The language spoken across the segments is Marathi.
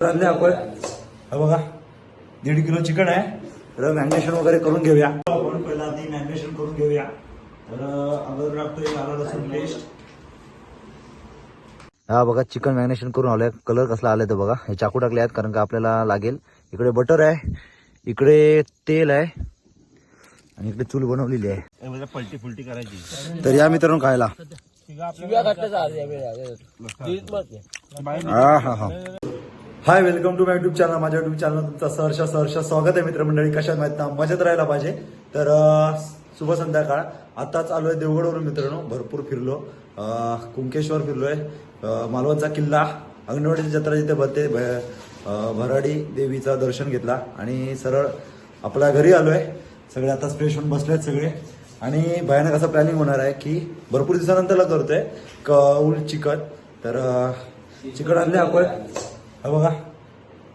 आणले आपण हे बघा. दीड किलो चिकन आहे. तर मॅग्नेशन वगैरे करून घेऊया. आपण पहिला आधी मॅग्नेशन करून घेऊया. तर अगोदर टाकतोय आला लसूण पेस्ट हा बघा चिकन मॅग्नेशन करून आलोय. कलर कसला आलाय तो बघा. हे चाकू टाकले आहेत कारण का आपल्याला लागेल. इकडे बटर आहे. इकडे तेल आहे. आणि इकडे चूल बनवलेली आहे. पलटी फुलटी करायची. तर या मित्रांनो खायला. हा हा हा. Hi welcome to my YouTube channel माझ्या युट्यूब चॅनल तुमचं सहर्ष सहर्ष स्वागत आहे मित्रमंडळी. कशात माहीत ना मजेत राहायला पाहिजे. तर शुभ संध्याकाळ. आताच आहे देवगडवरून मित्रांनो. भरपूर फिरलो. कुंकेश्वर फिरलोय. आहे मालवणचा किल्ला अंगणवाडीची जत्रा जिथे भरते भ- भराडी देवीचं दर्शन घेतला. आणि सरळ आपल्या घरी आलोय. सगळे आता फ्रेश होऊन बसलेत सगळे. आणि भयानक असं प्लॅनिंग होणार आहे की भरपूर दिवसानंतरला करतोय. कौल चिकन. तर चिकन आणले आपण. हे बघा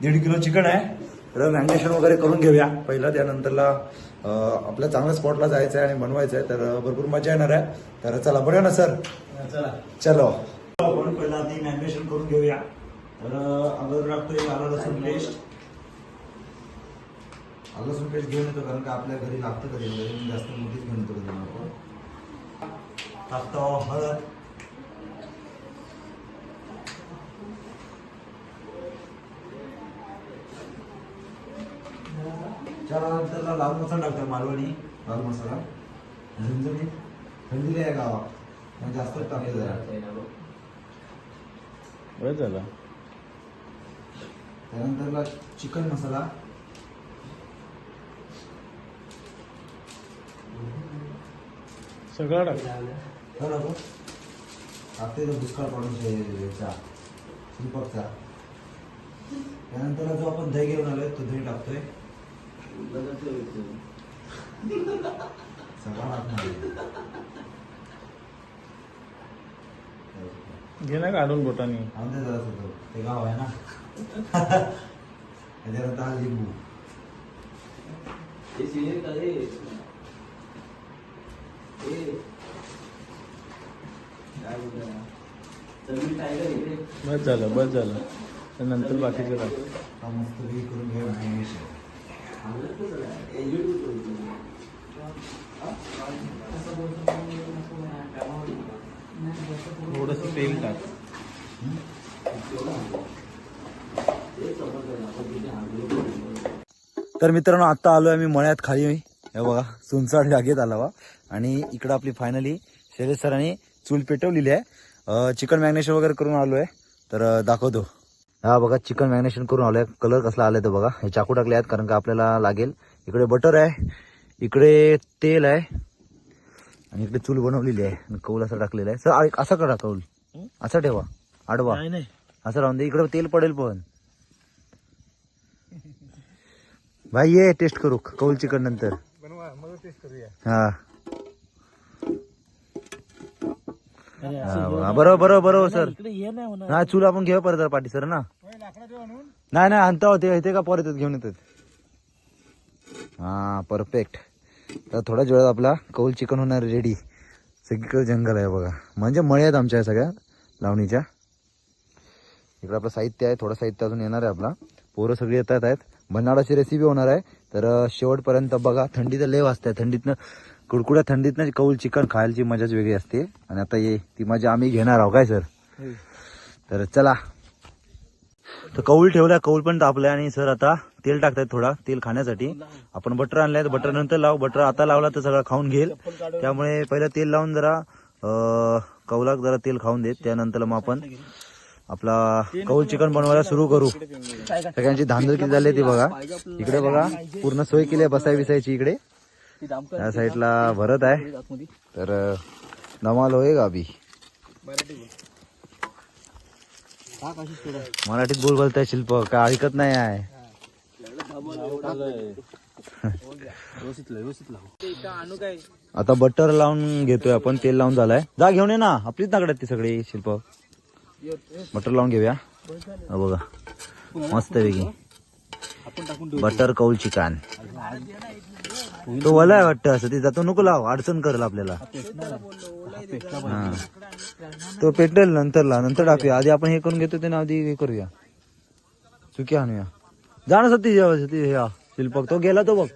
दीड किलो चिकन आहे. तर मॅग्नेशन वगैरे करून घेऊया. पहिला त्यानंतरला आपल्या चांगल्या स्पॉटला जायचं आहे आणि बनवायचं आहे तर भरपूर मजा येणार आहे. तर चला बघा ना सर? चलो. आपण पहिला आधी मॅग्नेशन करून घेऊया. तर अगोदर टाकतोय आला लसूण पेस्ट आलं लसूण पेस्ट घेऊन येतो कारण का आपल्या घरी लागतं कधी जास्त मोठीच घेऊन येतो कधी आपण. टाकतो हळद. त्यानंतरला लाल मसाला टाकतो मालवणी लाल मसाला. झणझणीत. थंडी आहे गावात. मग जास्तच टाकले जरा. झालं. त्यानंतरला चिकन मसाला. सगळं टाक. ना टाकते तो दुष्काळ पडून याचा. दीपकचा त्यानंतर जो आपण दही घेऊन आलोय तो दही टाकतोय. घे ना काढून बोटानी. आमच्या जरा होतो. ते गाव आहे ना. त्याच्यानंतर हा लिंबू. बस झालं बस झालं. तर नंतर बाकीचं हा मस्त करून घ्या थोडस तेल टाक. तर मित्रांनो आता आहे आम्ही मळ्यात खाली हे बघा सुनसाड जागेत आला वा आणि इकडं आपली फायनली शैलेश सरांनी चूल पेटवलेली आहे. चिकन मॅग्नेशन वगैरे करून आलोय. तर दाखवतो. हा बघा चिकन मॅग्नेशन करून आलोय. कलर कसला आलाय तो बघा. हे चाकू टाकले आहेत कारण का आपल्याला लागेल. इकडे बटर आहे. इकडे तेल आहे. आणि इकडे चूल बनवलेली आहे. आणि कौल असं टाकलेलं आहे. सर असा करा कौल. असा ठेवा. आडवा. नाही नाही. असं राहून दे. इकडे तेल पडेल पण. भाई ये टेस्ट करू. कौल चिकन नंतर. हा हा, बघा. बरोबर बरोबर बरोबर सर. इकडे ये नाही होणार चूल आपण घेऊ परत पाठी सर ना. नाही नाही आणता होते इथे का परत येतात, घेऊन येतात. हा परफेक्ट तर थोड्याच वेळात आपला कौल चिकन होणार रेडी सगळीकडे जंगल आहे बघा. म्हणजे मळे आहेत आमच्या सगळ्या लावणीच्या. इकडे आपलं साहित्य आहे थोडं साहित्य अजून येणार आहे आपला. पोरं सगळी येतात आहेत. भन्नाडाची रेसिपी होणार आहे. तर शेवटपर्यंत बघा थंडी तर लय वाजते थंडीतनं कुडकुड्या थंडीतनं कौल चिकन खायची मजाच वेगळी असते. आणि आता ये ती मजा आम्ही घेणार आहोत काय सर? तर चला. तर कौल ठेवलाय कौल पण तापलाय आणि सर आता तेल टाकतायत थोडा तेल खाण्यासाठी. आपण बटर आणलाय तर बटर नंतर लाव बटर आता लावला तर सगळं खाऊन घेईल. त्यामुळे पहिलं तेल लावून जरा कौलाक जरा तेल खाऊन देत त्यानंतर मग आपण आपला कौल चिकन बनवायला सुरू करू. सगळ्यांची धांदल किती झाली ती बघा. इकडे बघा पूर्ण सोय केली आहे बसाय बिसायची इकडे. या साईडला भरत आहे. तर धमाल होय गाबी मराठीत बोल. बोलताय शिल्प काय ऐकत नाही आहे? आता बटर लावून घेतोय आपण तेल लावून झालाय. जा घेऊन ये ना. आपलीच नाकड्यात ती सगळी शिल्प. बटर लावून घेऊया. हा बघा. मस्त पैकी. बटर कौल चिकन तो वला आहे वाटतं असं. ते जातो नको लाव अडचण करेल आपल्याला. हा तो पेटेल नंतर ला नंतर टाकूया. आधी आपण हे करून घेतो ते ना आधी हे करूया. चुकी आणूया. जा ना सती सती या. शिल्पक तो गेला तो बघ.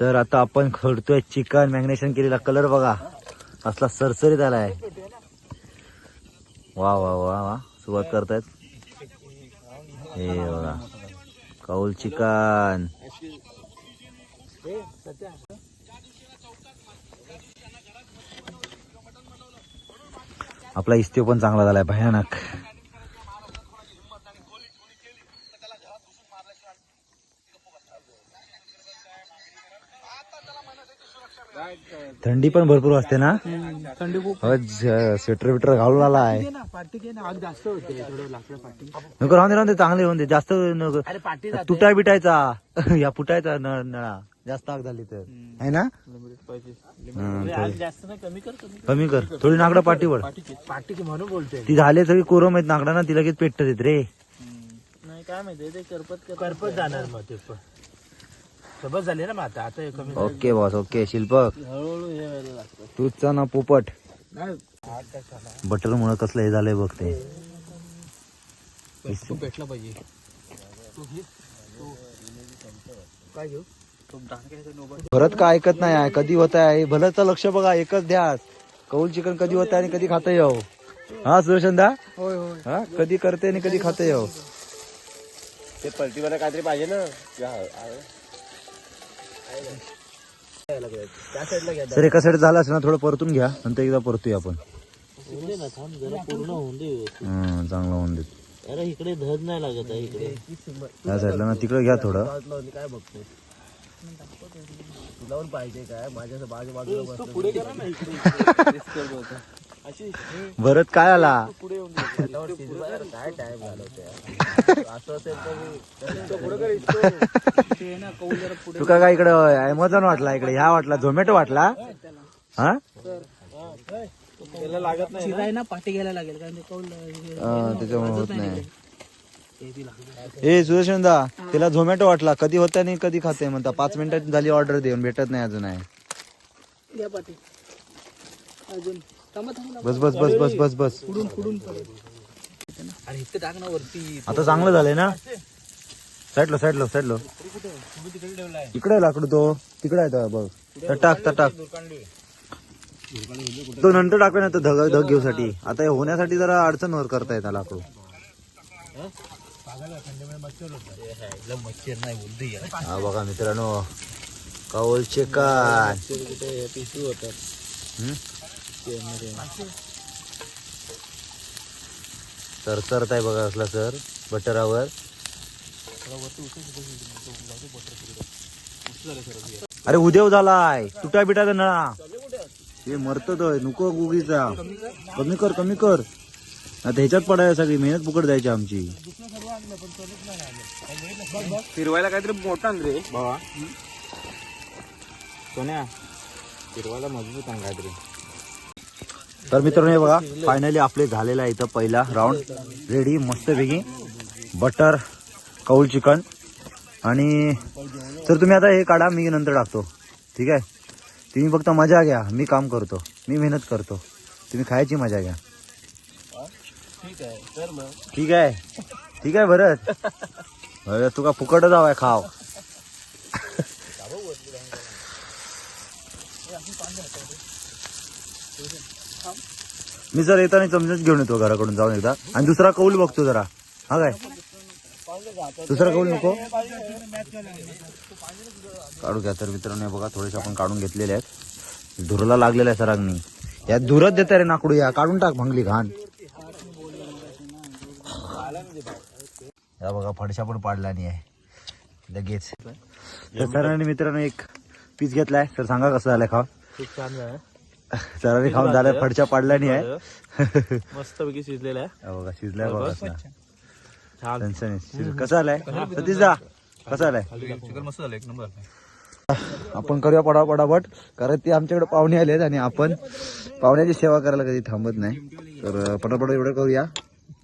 तर आता आपण खडतोय चिकन मॅग्नेशन केलेला कलर बघा. असला सरसरीत आलाय. वा वा वा वा. सुरुवात करतायत. हे बघा. कौल चिकन आपला इस्तीव पण चांगला झालाय भयानक. थंडी पण भरपूर असते ना? थंडी खूप स्वेटर बिटर घालून आला आहे. पाठी घे ना आग जास्त होते थोडं लाकडं पाठी नको राहून दे राहून दे चांगले होऊन दे. जास्त तुटाय बिटायचा. या फुटायचा नळ नळा. जास्त आग झाली तर. आहे ना? कमी कर कमी कमी कर. थोडी नागडा पाठीवर. ती झाले सगळी कोरम आहेत नागडा ना ती लगेच पेटत येत रे नाही काय माहिती ते करपत करपत जाणार मग ते पण. सबत झाले ना मग आता आता हे कमी ओके बॉस ओके. शिल्पक हळूहळू हे व्हायला लागतं तूचा ना पोपट. नाही. आग कशाला बटर मुळे कसलं हे झालंय बघ ते. तू भेटला पाहिजे. तू घे. तू काय घेऊ? तो डांग्याचा नोबत परत काय ऐकत नाही आहे कधी होत आहे? भलंच लक्ष बघा एकच द्या. कौल चिकन कधी होत आहे आणि कधी खाता येऊ हा. सुदर्शनदा? होय होय. हा कधी करते आणि कधी खाता येऊ ते पलटीवाला काहीतरी पाहिजे ना? सर एका साईड झाला असेल ना थोडं परतून घ्या. नंतर एकदा परतूया आपण. ना थांब जरा पूर्ण होऊन दे चांगलं होऊन देत अरे इकडे धड नाही लागत आहे इकडे. त्या साईडला ना तिकडे घ्या थोडं. काय बघतो पण पाहिजे काय माझ्या बाजू बाजूला पुढे करा ना इकडे. अशी भरत काय आला? पुढे तुका काय इकडे अमेझॉन वाटला इकडे ह्या वाटला झोमॅटो वाटला? हा? लागत नाही ना पाठी घ्यायला लागेल त्याच्यामुळे होत नाही ए सुदर्शन दा त्याला झोमॅटो वाटला कधी होता आणि कधी खाते म्हणता. पाच मिनिटात झाली ऑर्डर देऊन भेटत नाही अजून आहे अजून. बस बस बस बस बस बस. पुढून पुढून अरे इथे टाक ना वरती. आता चांगलं झालंय ना? साईडलो साईडलो साईडलो इकडे लाकडू तो. तिकडे आहे तो बघ. तर टाक तर टाक. तो नंतर टाकूया ना तो धग धग घेऊसाठी. आता हे होण्यासाठी जरा अडचण वर करता येतात लाकडू. हा बघा मित्रांनो. कौल चिकन पिशू होतात. सरसरत आहे बघा असला सर. बटरावर. अरे उद्या झालाय. तुटा बिटाचा नळा हे मरतो तो. नको गुगीचा. कमी कर कमी कर. आता ह्याच्यात पडाय सगळी मेहनत फुकट जायची आमची. फिरवायला काहीतरी मोठा रे. भावा. सोन्या फिरवायला मजबूत आण काहीतरी. तर मित्रांनो हे बघा फायनली आपले झालेला आहे इथं पहिला राऊंड रेडी मस्तपैकी. बटर कौल चिकन आणि तर तुम्ही आता हे काढा मी नंतर टाकतो. ठीक आहे? तुम्ही फक्त मजा घ्या. मी काम करतो. मी मेहनत करतो. तुम्ही खायची मजा घ्या. ठीक आहे. ठीक आहे ठीक आहे भरत. भरत तुका फुकट जावाय खाव. मी जर येताना चमचाच घेऊन येतो घराकडून जाऊन एकदा. आणि दुसरा कौल बघतो जरा. हा काय? दुसरा कौल नको? काढू घ्या तर मित्रांनो बघा थोडेसे आपण काढून घेतलेले आहेत. धुरला लागलेला आहे सरांनी. या धुरत देता रे नाकडू या काढून टाक भंगली घाण. या बघा फडशा पण पाडला नाही आहे. लगेच. सरांनी मित्रांनो एक पीस घेतलाय. तर सांगा कसं झालंय खाव खूप छान सरांनी खाऊन झालंय फडशा पाडला नाही आहे. मस्त पैकी शिजलेला आहे. हा बघा शिजलाय बघा कसा आलाय? सतीश दा कसा आलाय? मस्त झालं एक नंबर. आपण करूया पडा पडापट कारण ते आमच्याकडे पाहुणे आलेत आणि आपण पाहुण्याची सेवा करायला कधी थांबत नाही. तर पटापट एवढं करूया.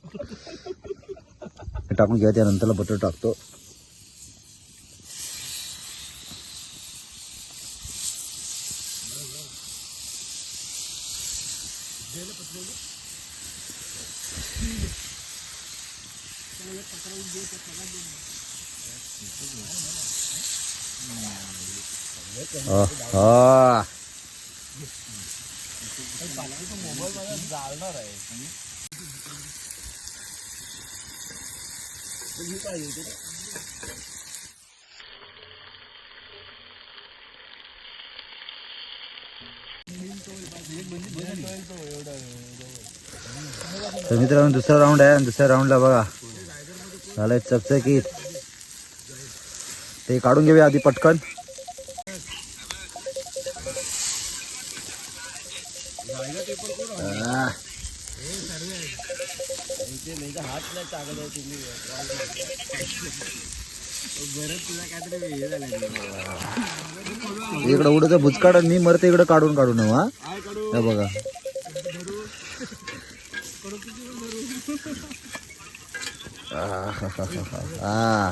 टाकून घ्या त्यानंतरला बटर टाकतो. ờ ờ. Tôi, tôi, tôi, tôi, tôi, tôi, tôi, tôi, tôi, tôi, tôi, tôi, tôi, tôi, tôi, तर मित्रांनो दुसरा राऊंड आहे. आणि दुसऱ्या राऊंडला बघा. झालंय चकचकीत. ते काढून घेऊया आधी पटकन. इकडं उडत भुजकाड मी मरते इकडं काढून काढून हा बघा. हा.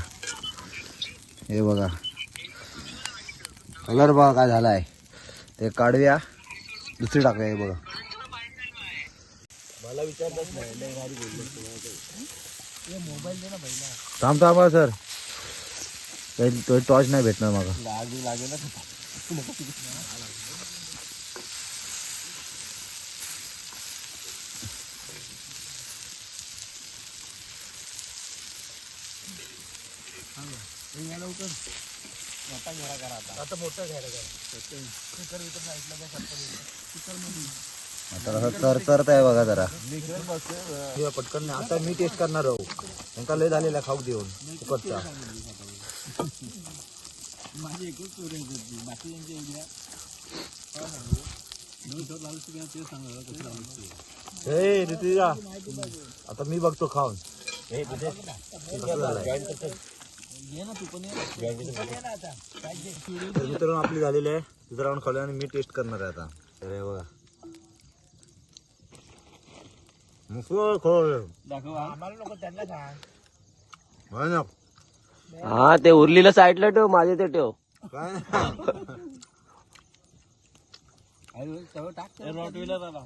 हे बघा. कलर बघा काय झालाय. ते काढूया. दुसरी टाकूया हे बघा. थांब थांबा सर. तो टॉर्च नाही भेटणार मला लागू लागेल ना आता. कसं तर तरत आहे बघा जरा. पटकन नाही. आता मी टेस्ट करणार आहो. त्यांका लय झालेला खाऊ देऊन फुकटचा. माझी एकच आहे बाकी लावायचं हे ऋतुजा आता मी बघतो खाऊन. ये तर मित्रांनो आपली झालेली आहे. दुसरा राऊंड खाल्ला आणि मी टेस्ट करणार आहे आता. हे बघा मुसळ खोल दाखव? हा. ते उरलेलं साईडला ठेव माझे ते ठेव. काय टाक रॉट व्हीलर आला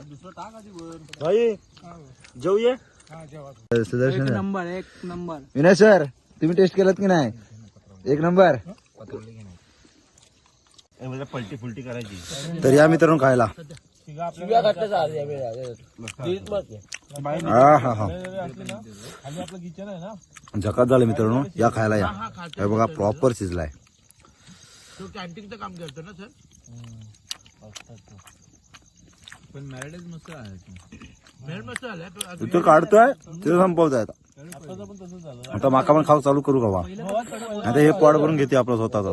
दुसरं टाक आधी वर. भाई जेऊ ये? सुदर्शन नंबर एक नंबर. विनय सर. तुम्ही टेस्ट केलं की नाही? एक नंबर पलटी फुलटी करायची. तर या मित्रांनो खायला. हा हा हा. खाली आपलं किचन आहे ना? झकात झालं मित्रांनो. या खायला या. हे बघा प्रॉपर शिजलाय. तो कॅन्टीनचं काम करतो ना सर पण मॅरेडेज मस्त आहे. मॅरेड मस्त आलाय तो काढतोय ते संपवतोय आता माका पण खाऊ चालू करू का बा? आता हे पॉड करून घेते आपला स्वतःचा.